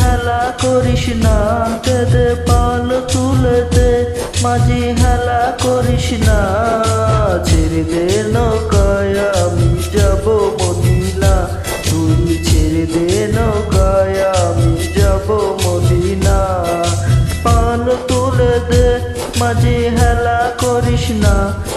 হেলা করিস না, কেঁদে পাল তুলেতে মাঝি হেলা করিস না, ছেড়ে দে নৌকায়, আমি যাব মদিনা। তুই ছেড়ে দে নৌকায়, আমি যাব মদিনা। পাল তুলে দে, মাঝি হেলা করিস না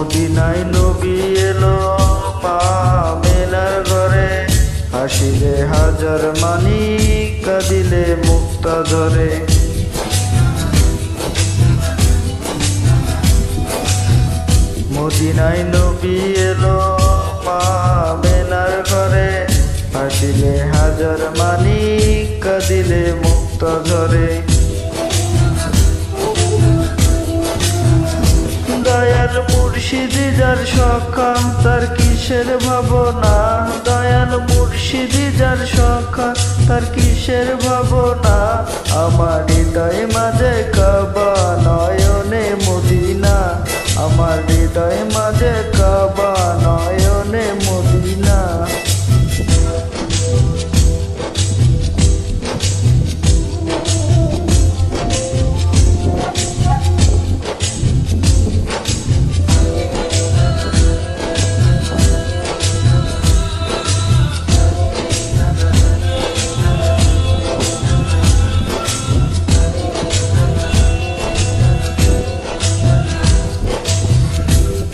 মদিনায় নবী এলো পামেনার ঘরে। হাসিলে হাজার মানি কাদিলে মুক্তা ধরে। মদিনায় নবী মুর্শিদি যার সখা তার কিসের ভাবনা? দয়াল মুর্শিদি যার সখা তার কিসের ভাবনা? আমার হৃদয় মাঝে কাবা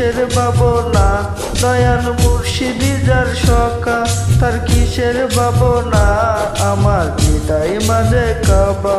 কিসের ভাবনা? দয়াল মুর্শিদি যার সকা তার কিসের ভাবনা? আমার হৃদয় মাঝে কাবা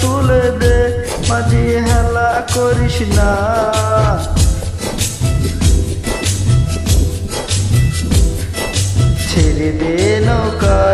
তুলে দে মাঝি হেলা করিস না। ছেড়ে দে নৌকায়